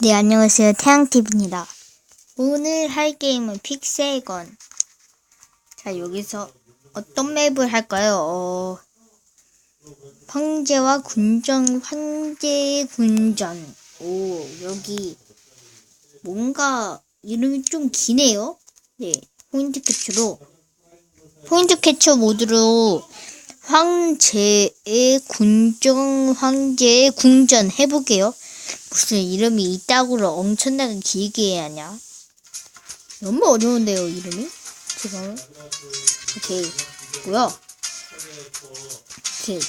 네, 안녕하세요. 태양TV입니다. 오늘 할 게임은 픽셀건. 자, 여기서 어떤 맵을 할까요? 어, 황제와 군전, 황제의 군전. 오, 여기 뭔가 이름이 좀 기네요. 네, 포인트 캐치로. 포인트 캐쳐 모드로 황제의 군정, 황제의 궁전 해볼게요. 무슨 이름이 이따구로 엄청나게 길게 해야 하냐? 너무 어려운데요, 이름이? 지금. 오케이. 뭐야? 오케이.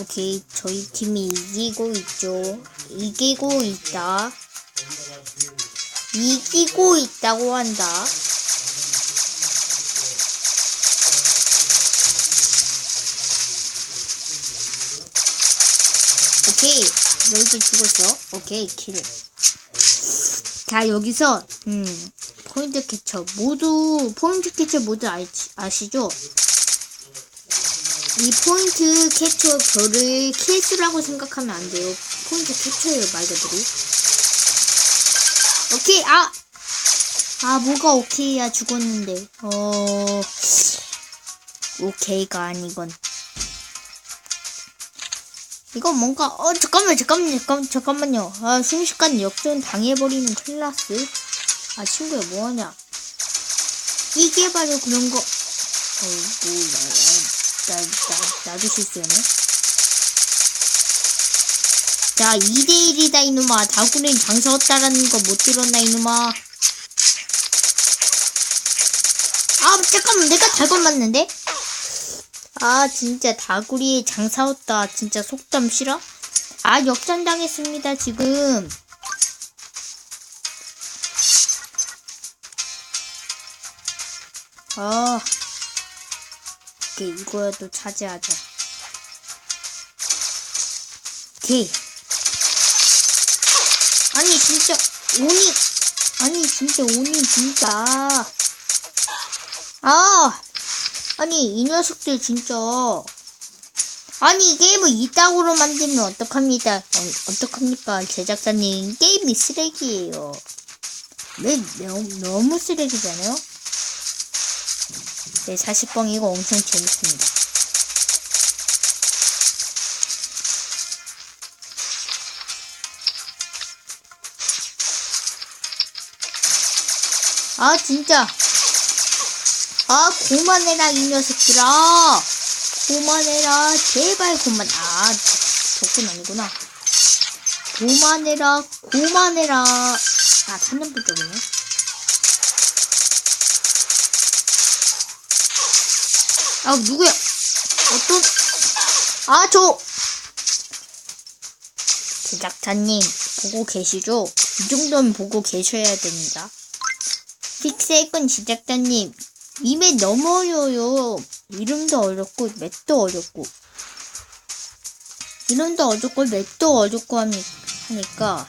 오케이. 저희 팀이 이기고 있죠. 이기고 있다. 이기고 있다고 한다. 오케이. 여기 죽었어. 오케이, 킬. 자, 여기서, 음, 포인트 캐쳐. 모두, 포인트 캐쳐 모두 아, 아시죠? 이 포인트 캐쳐 별을 킬수라고 생각하면 안 돼요. 포인트 캐쳐예요, 말 그대로. 오케이, 아! 아, 뭐가 오케이야, 죽었는데. 어, 오케이가 아니건. 이건 뭔가 어 잠깐만 잠깐만 잠깐 잠깐만요. 아 순식간에 역전 당해버리는 클라스? 아 친구야 뭐하냐? 이게 바로 그런 거. 어이구 나 나 나, 나도 실수했네. 자 2대1이다 이놈아. 다구는 장사 없다라는 거 못 들었나 이놈아? 아 잠깐만 내가 잘못 맞는데 아 진짜 다구리 장사었다. 진짜 속담 싫어? 아 역전당했습니다 지금. 아. 오케이 이거라도 차지하자. 오케이. 아니 진짜 오니 아니 진짜 오니 진짜. 아 아니 이 녀석들 진짜. 아니 이 게임을 이따구로 만들면 어떡합니까 어, 어떡합니까? 제작자님 게임이 쓰레기예요. 왜 너무, 너무 쓰레기잖아요? 네 사실뻥 이거 엄청 재밌습니다. 아 진짜 아 그만해라 이 녀석들아. 그만해라 제발 그만. 아 저건 아니구나. 그만해라 그만해라. 아 찾는 부족이네. 아 누구야? 어떤? 아 저! 제작자님 보고 계시죠? 이 정도면 보고 계셔야 됩니다. 픽셀건 제작자님 이맵 너무 어려워요. 이름도 어렵고 맵도 어렵고 이름도 어렵고 맵도 어렵고 하니, 하니까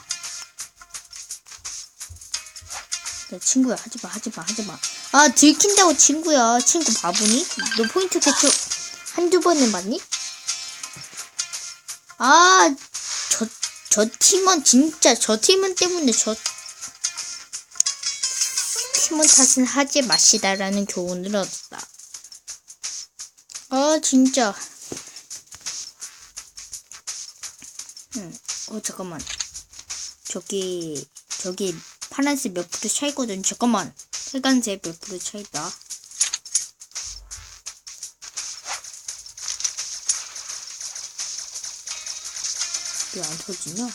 야, 친구야 하지마 하지마 하지마 아 들킨다고 친구야 친구 바보니? 너 포인트 개초 한두 번은 맞니? 아 저, 저 팀원 진짜 저 팀원 때문에 저 팀원 탓은 하지 마시다라는 교훈을 얻었다. 아 진짜. 응. 어 잠깐만. 저기 저기 파란색 몇 프로 차이거든. 잠깐만. 빨간색 몇 프로 차이다. 왜 안 터지냐?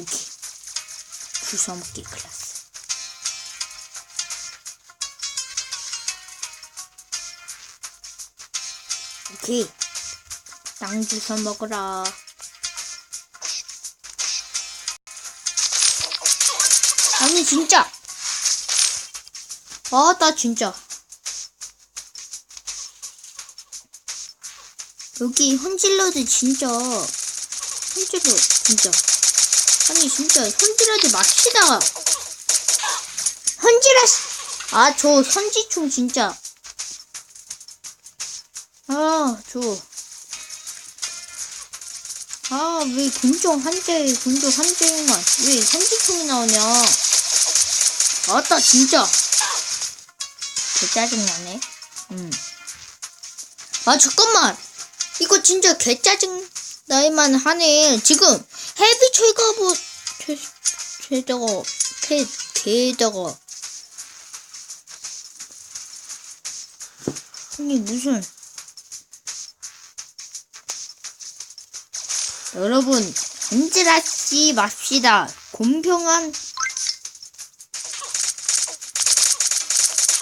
오케이. 주워먹기 클래스. 오케이. 땅 주워 먹어라. 아니, 진짜. 아, 나 진짜. 여기 헌질러들 진짜. 헌질러, 진짜. 아니 진짜 현질하지 맙시다 현질하 아저 선지충 진짜 아저 아, 왜 군종 한재, 군종 한재만. 왜 현지총이 나오냐. 아따, 진짜. 개 짜증나네. 음. 아, 잠깐만. 이거 진짜 개 짜증 나이만 하네. 지금 헤비 최, 최저거, 폐, 개저거. 아니, 무슨. 여러분, 앉으라씨 맙시다. 공평한,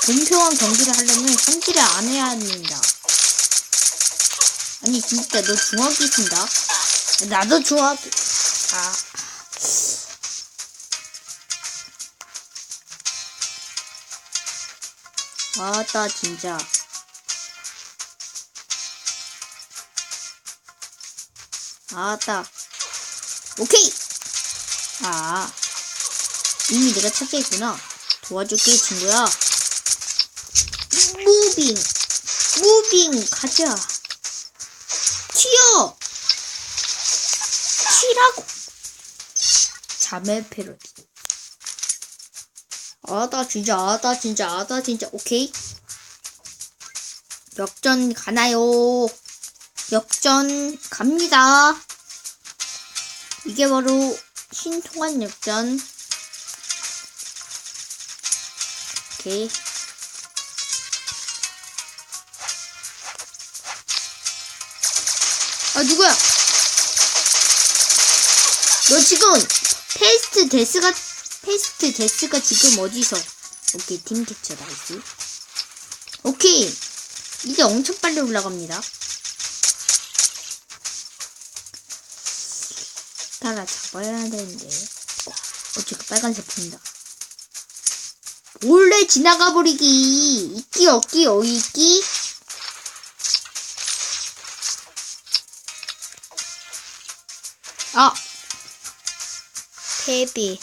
공평한 경기를 하려면 현질을 안 해야 합니다. 아니, 진짜 너 중학교 있습니다. 나도 중학교, 아. 아따, 진짜. 아따. 오케이! 아. 이미 내가 찾아있구나. 도와줄게, 친구야. 무빙. 무빙, 가자. 튀어! 튀라고! 자매 패러디. 아다, 진짜, 아다, 진짜, 아다, 진짜. 오케이. 역전 가나요? 역전 갑니다. 이게 바로 신통한 역전. 오케이. 아 누구야? 너 지금 페이스트 데스가 페이스트 데스가 지금 어디서? 오케이 팀 캡처 나이스. 오케이 이제 엄청 빨리 올라갑니다. 따라 잡아야 되는데. 어, 어쨌든 빨간색 보인다. 몰래 지나가 버리기. 있기 없기 어있기. 아. 패배.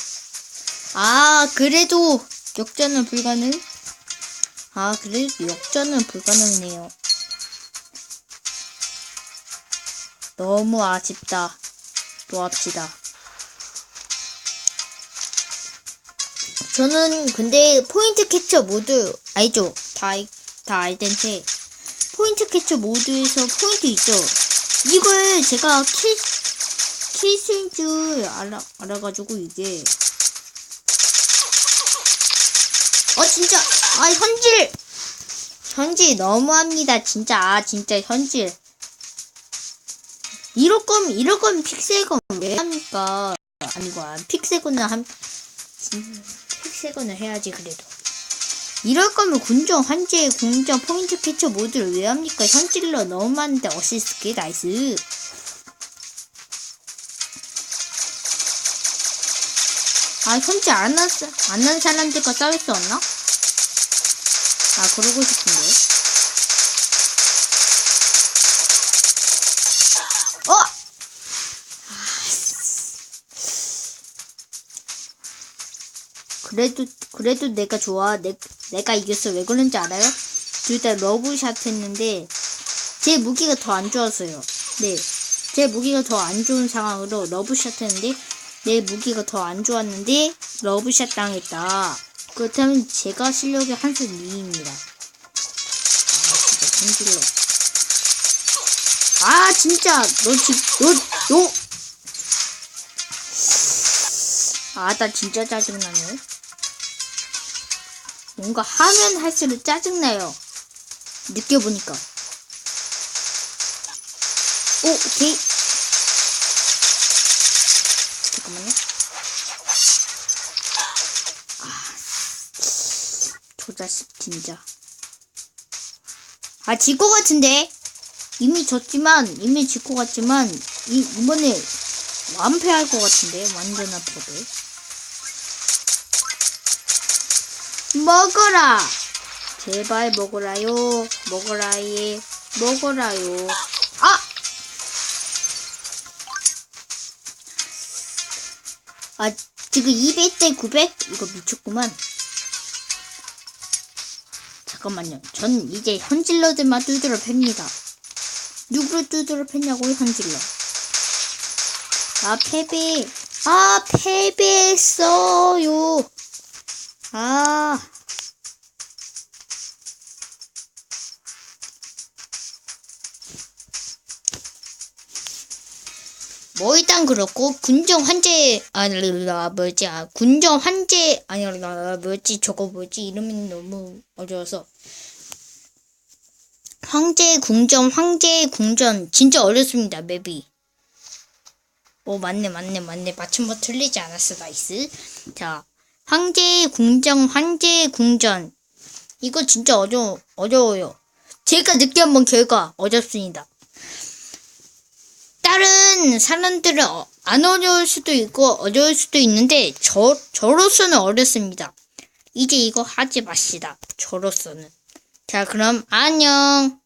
아, 그래도 역전은 불가능? 아, 그래도 역전은 불가능이네요. 너무 아쉽다. 또 합시다. 저는 근데 포인트 캐쳐 모드 알죠? 다, 알- 다 알텐데 포인트 캐쳐 모드에서 포인트 있죠? 이걸 제가 킬, 킬스인 줄 알아, 알아가지고 이게. 어 진짜. 아 현질! 현질 너무합니다. 진짜. 아 진짜 현질. 이럴 거면 이럴 거면 픽세건 왜 합니까? 아니고 아, 픽세건은 한 진- 픽세건을 해야지 그래도. 이럴 거면 군종 환제 공정 포인트 캐쳐 모드를 왜 합니까? 현질러 너무 많은데 어시스트 나이스 아 현질 안한 안한 사람들과 싸울 수 없나? 아 그러고 싶은데 어! 그래도 그래도 내가 좋아. 내, 내가 이겼어. 왜 그런지 알아요? 둘 다 러브샷 했는데 제 무기가 더 안 좋았어요. 네. 제 무기가 더 안 좋은 상황으로 러브샷 했는데 내 무기가 더 안 좋았는데 러브샷 당했다. 그렇다면 제가 실력의 한수 2입니다. 아 진짜 성질러. 아 진짜 너 집, 너, 너. 아, 나 진짜 짜증나네. 뭔가 하면 할수록 짜증나요. 느껴보니까. 오, 오케이. 잠깐만요. 아, 저 자식 진짜. 아, 질 것 같은데? 이미 졌지만, 이미 질 것 같지만, 이, 이번에 완패할 것 같은데? 완전 아파도. 먹어라! 제발 먹어라요. 먹어라예. 먹어라요. 아! 아, 지금 200대 900? 이거 미쳤구만. 잠깐만요. 전 이제 현질러들만 두드러 팹니다. 누구를 두드러 팹냐고요, 현질러. 아, 패배. 아, 패배했어요. 아. 뭐 일단 그렇고 군정 환제 아니라 뭐지? 아 군정 환제 아니라 뭐지? 저거 뭐지? 이름이 너무 어려워서. 황제 궁전 황제 궁전. 진짜 어렵습니다 맵이. 오 맞네 맞네 맞네. 맞춤법 틀리지 않았어 나이스. 자 황제 궁정 황제 궁전. 이거 진짜 어려 어려워요. 제가 늦게 한번 결과 어렵습니다 다른 사람들은 어- 안 어려울 수도 있고 어려울 수도 있는데 저 저로서는 어렵습니다. 이제 이거 하지 마시다. 저로서는. 자 그럼 안녕.